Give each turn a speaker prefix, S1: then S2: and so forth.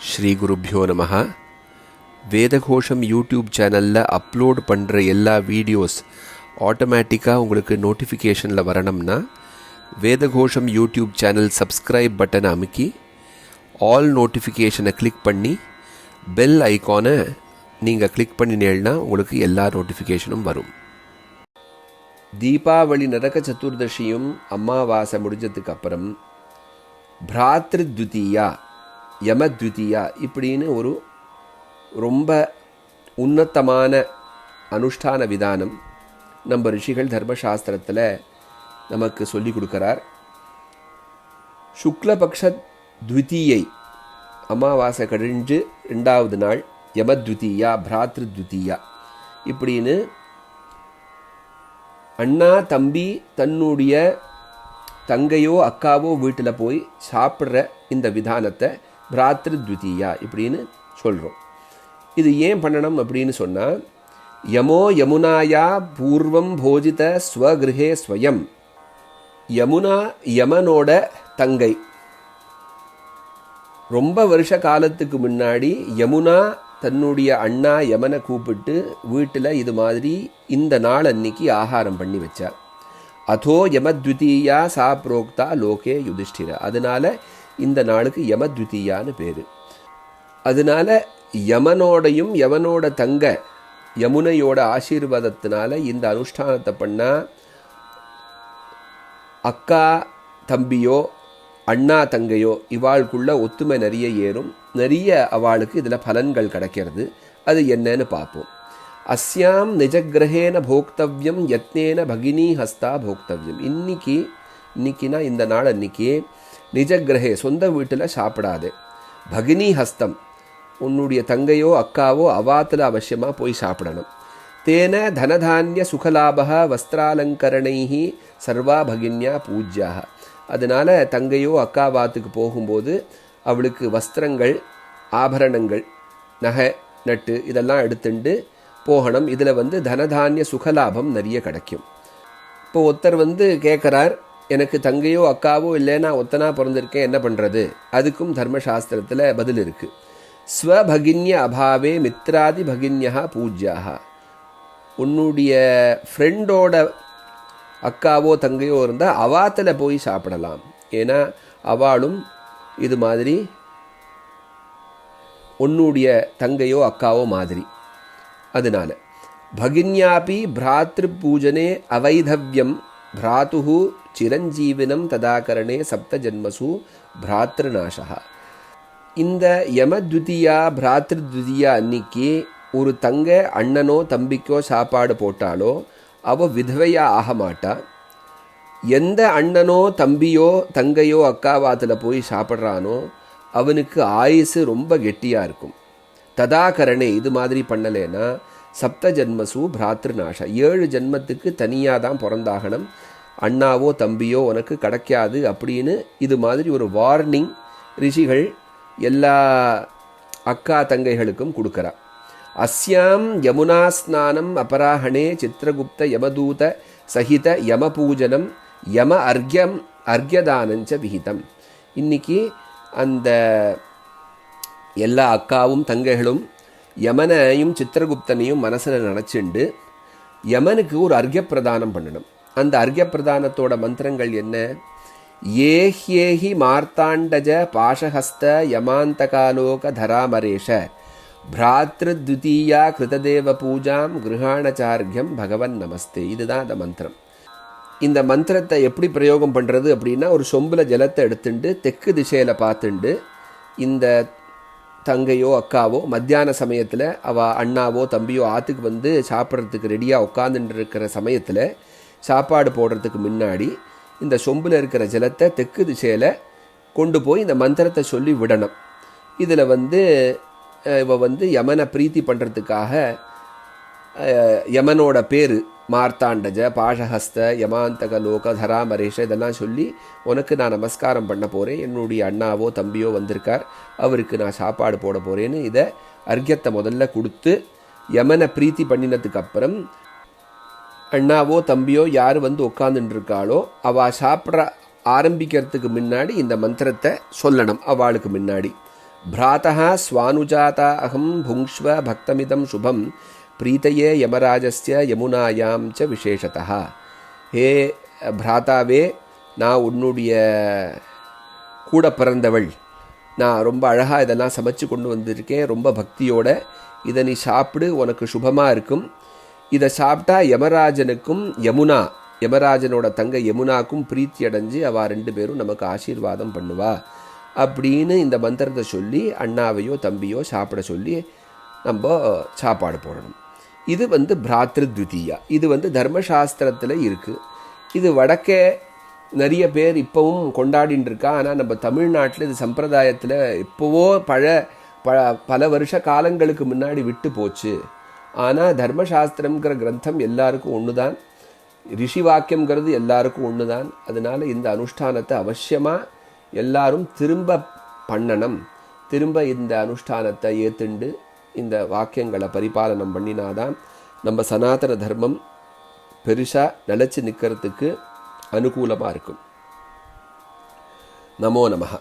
S1: ஸ்ரீ குருப்பியோ நம வேதகோஷம் யூடியூப் சேனலில் அப்லோட் பண்ணுற எல்லா வீடியோஸ் ஆட்டோமேட்டிக்காக உங்களுக்கு நோட்டிஃபிகேஷனில் வரணும்னா வேதகோஷம் யூடியூப் சேனல் சப்ஸ்கிரைப் பட்டனை அமுக்கி ஆல் நோட்டிஃபிகேஷனை கிளிக் பண்ணி பெல் ஐகானை நீங்கள் கிளிக் பண்ணினேன்னா உங்களுக்கு எல்லா நோட்டிஃபிகேஷனும் வரும். தீபாவளி நரக சதுர்தசியும் அமாவாசை முடிஞ்சதுக்கு அப்புறம் பிராத்ருத்விதீயா யமத்விதியா இப்படின்னு ஒரு ரொம்ப உன்னத்தமான அனுஷ்டான விதானம் நம்ம ரிஷிகள் தர்மசாஸ்திரத்தில் நமக்கு சொல்லி கொடுக்குறார். சுக்லபக்ஷ த்விதீயை அமாவாசை கழிஞ்சு ரெண்டாவது நாள் யமத்விதீயா பிராத்ருத்விதீயா இப்படின்னு அண்ணா தம்பி தன்னுடைய தங்கையோ அக்காவோ வீட்டில் போய் சாப்பிட்ற இந்த விதானத்தை பிராத்ருத்விதீயா இப்படின்னு சொல்கிறோம் இது ஏன் பண்ணணும் அப்படின்னு சொன்னால் யமோ யமுனாயா பூர்வம் போஜித ஸ்வகிருஹே ஸ்வயம். யமுனா யமனோட தங்கை. ரொம்ப வருஷ காலத்துக்கு முன்னாடி யமுனா தன்னுடைய அண்ணா யமனை கூப்பிட்டு வீட்டில் இது மாதிரி இந்த நாள் அன்னைக்கு ஆகாரம் பண்ணி வச்சார் அதோ யமத்விதீயா சா புரோக்தா லோகே யுதிஷ்டிர. அதனால இந்த நாளுக்கு யமத்விதீயான்னு பேர். அதனால யமனோடையும் யமனோட தங்க யமுனையோட ஆசீர்வாதத்தினால இந்த அனுஷ்டானத்தை பண்ணால் அக்கா தம்பியோ அண்ணா தங்கையோ இவாளுக்குள்ள ஒத்துமை நிறைய ஏறும். நிறைய அவளுக்கு இதில் பலன்கள் கிடைக்கிறது. அது என்னன்னு பார்ப்போம். அஸ்யாம் நிஜகிரகேன போக்தவ்யம் யத்னேன பகினி ஹஸ்தா போக்தவ்யம். இன்னைக்கு இன்னைக்குனா இந்த நாள் அன்னைக்கு நிஜகிரகே சொந்த வீட்டில் சாப்பிடாது. பகினி ஹஸ்தம். உன்னுடைய தங்கையோ அக்காவோ அவாத்தில் அவசியமாக போய் சாப்பிடணும். தேன தனதானிய சுகலாபக வஸ்திராலங்கரணைஹி சர்வா பகின்யா பூஜ்யாக அதனால் தங்கையோ அக்காவாத்துக்கு போகும்போது அவளுக்கு வஸ்திரங்கள் ஆபரணங்கள் நகை நட்டு இதெல்லாம் எடுத்துண்டு போகணும். இதில் வந்து தனதானிய சுகலாபம் நிறைய கிடைக்கும். இப்போ ஒருத்தர் வந்து கேட்குறார் எனக்கு தங்கையோ அக்காவோ இல்லைன்னா ஒத்தனா பிறந்திருக்கேன். என்ன பண்ணுறது அதுக்கும் தர்மசாஸ்திரத்தில் பதில் இருக்குது ஸ்வபகின்ய அபாவே மித்ராதி பகின்யா பூஜ்யாக உன்னுடைய ஃப்ரெண்டோட அக்காவோ தங்கையோ இருந்தால் அவாத்தில் போய் சாப்பிடலாம். ஏன்னா அவளும் இது மாதிரி உன்னுடைய தங்கையோ அக்காவோ மாதிரி. அதனால. பகின்யாபி பிராத்திரு பூஜனே அவைதவியம் பிராத்து சிரஞ்சீவினம் ததாகரணே சப்த ஜன்மசு பிராத்ருநாசா இந்த யமத்விதியா பிராத்ருத்விதியா அன்னைக்கு ஒரு தங்க அண்ணனோ தம்பிக்கோ சாப்பாடு போட்டாலோ அவ விதவையா ஆக மாட்டா. எந்த அண்ணனோ தம்பியோ தங்கையோ அக்காவாத்தில் போய் சாப்பிட்றானோ அவனுக்கு ஆயுசு ரொம்ப கெட்டியாக இருக்கும். ததாகரணே இது மாதிரி பண்ணலேன்னா சப்த ஜன்மசு பிராத்ருநாஷா. ஏழு ஜென்மத்துக்கு தனியாக தான் பிறந்தாகணும். அண்ணாவோ தம்பியோ உனக்கு கிடைக்காது அப்படின்னு இது மாதிரி ஒரு வார்னிங் ரிஷிகள் எல்லா அக்கா தங்கைகளுக்கும் கொடுக்குறா. அஸ்யாம் யமுனா ஸ்நானம் அபராஹணே சித்திரகுப்த யமதூத சகித யம பூஜனம் யம அர்க்யம் அர்க்யதானஞ்ச விகிதம். இன்னைக்கு அந்த எல்லா அக்காவும் தங்கைகளும் யமனையும் சித்திரகுப்தனையும் மனசில் நினச்சிண்டு யமனுக்கு ஒரு அர்க்யப்பிரதானம் பண்ணணும். அந்த அர்க்யப்பிரதானத்தோட மந்திரங்கள் என்ன? ஏஹ்யேஹி மார்த்தாண்டஜ பாஷஹஸ்த யமாந்தகாலோக தராமரேஷ பிராத்ருத்விதீயா கிருததேவ பூஜாம் கிருஹாணச்சார்கியம் பகவன் நமஸ்தே. இதுதான் அந்த மந்திரம். இந்த மந்திரத்தை எப்படி பிரயோகம் பண்ணுறது அப்படின்னா ஒரு சொம்பில் ஜலத்தை எடுத்துட்டு தெற்கு திசையில் பார்த்துண்டு இந்த தங்கையோ அக்காவோ மத்தியான சமயத்தில் அவள் அண்ணாவோ தம்பியோ ஆற்றுக்கு வந்து சாப்பிட்றதுக்கு ரெடியாக உட்காந்துட்டு இருக்கிற சமயத்தில் சாப்பாடு போடுறதுக்கு முன்னாடி இந்த சொம்பில் இருக்கிற ஜலத்தை தெற்கு திசையில் கொண்டு போய் இந்த மந்திரத்தை சொல்லி விடணும். இதில் வந்து இவ வந்து யமனை பிரீத்தி பண்ணுறதுக்காக யமனோட பேர் மார்த்தாண்டஜ பாஷஹஸ்த யமாந்தக லோக தராமரேஷ இதெல்லாம் சொல்லி உனக்கு நான் நமஸ்காரம் பண்ண போகிறேன் என்னுடைய அண்ணாவோ தம்பியோ வந்திருக்கார். அவருக்கு நான் சாப்பாடு போட போகிறேன்னு இதை அர்க்கியத்தை முதல்ல கொடுத்து யமனை பிரீத்தி பண்ணினதுக்கு அப்புறம் அண்ணாவோ தம்பியோ யார் வந்து உட்காந்துட்டு இருக்காளோ அவள் சாப்பிட்ற ஆரம்பிக்கிறதுக்கு முன்னாடி இந்த மந்திரத்தை சொல்லணும் அவளுக்கு முன்னாடி. பிராத்தா ஸ்வானுஜாதா அகம் புங்ஷ்வ பக்தமிதம் சுபம். பிரீத்தையே யமராஜஸ்ய யமுனாயாம் ச விசேஷதா ஹே பிராத்தாவே நான் உன்னுடைய கூட பிறந்தவள். நான் ரொம்ப அழகாக இதெல்லாம் சமைச்சு கொண்டு வந்திருக்கேன். ரொம்ப பக்தியோட இதை நீ சாப்பிடு உனக்கு சுபமாக இருக்கும். இதை சாப்பிட்டா யமராஜனுக்கும் யமுனா யமராஜனோட தங்க யமுனாக்கும் பிரீத்தி அடைஞ்சு அவள் ரெண்டு பேரும் நமக்கு ஆசீர்வாதம் பண்ணுவா. அப்படின்னு இந்த மந்திரத்தை சொல்லி அண்ணாவையோ தம்பியோ சாப்பிட சொல்லி நம்ம சாப்பாடு போடணும். இது வந்து பிராத்திருத்விதீயா. இது வந்து தர்மசாஸ்திரத்தில் இருக்குது இது வடக்கே நிறைய பேர் இப்போவும் கொண்டாடின்னு இருக்கா ஆனால் நம்ம தமிழ்நாட்டில் இது சம்பிரதாயத்தில் இப்போவோ பழ ப பல வருஷ காலங்களுக்கு முன்னாடி விட்டு போச்சு. ஆனால் தர்மசாஸ்திரம்ங்கிற கிரந்தம் எல்லாருக்கும் ஒன்று தான் ரிஷி வாக்கியம்ங்கிறது எல்லாருக்கும் ஒன்று தான் அதனால் இந்த அனுஷ்டானத்தை அவசியமாக எல்லாரும் திரும்ப பண்ணணும். திரும்ப இந்த அனுஷ்டானத்தை ஏற்றுண்டு இந்த வாக்கியங்களை பரிபாலனம் பண்ணினாதான் நம்ம சனாதன தர்மம் பெருசாக நிலச்சி நிற்கிறதுக்கு அனுகூலமாக இருக்கும். நமோ நமகா